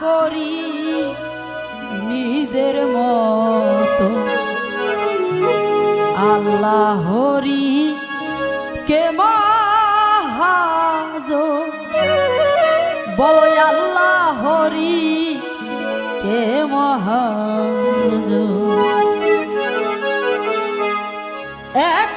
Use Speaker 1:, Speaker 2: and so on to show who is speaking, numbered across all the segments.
Speaker 1: করি নিজের মতো। আল্লাহ হরি কে মহাজ? বলো আল্লাহ হরি কে মহাজ? এক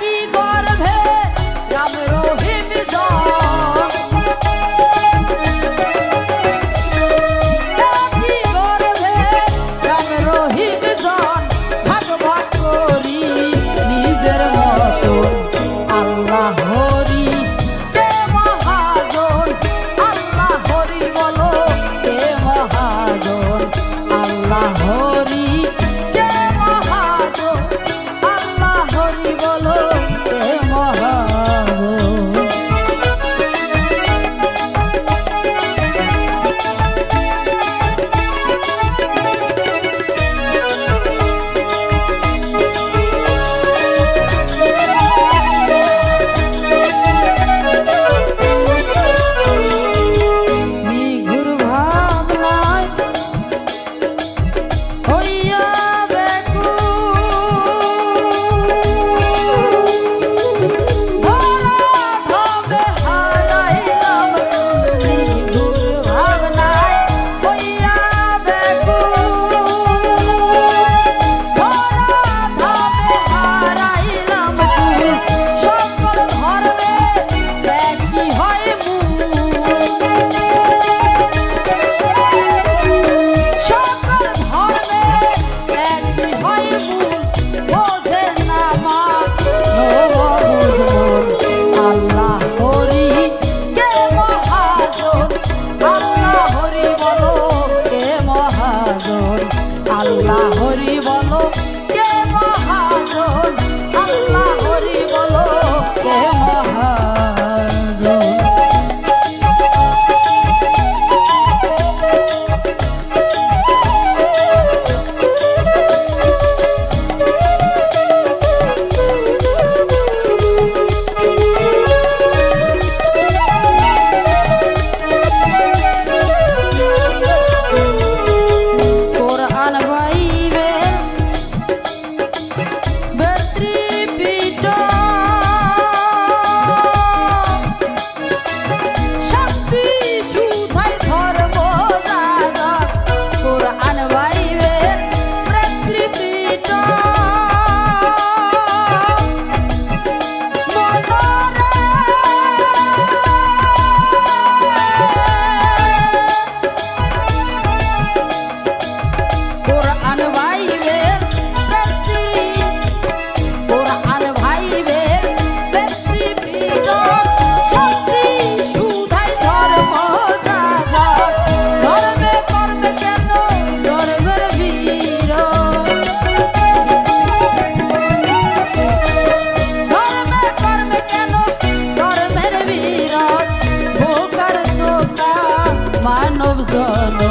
Speaker 1: damdan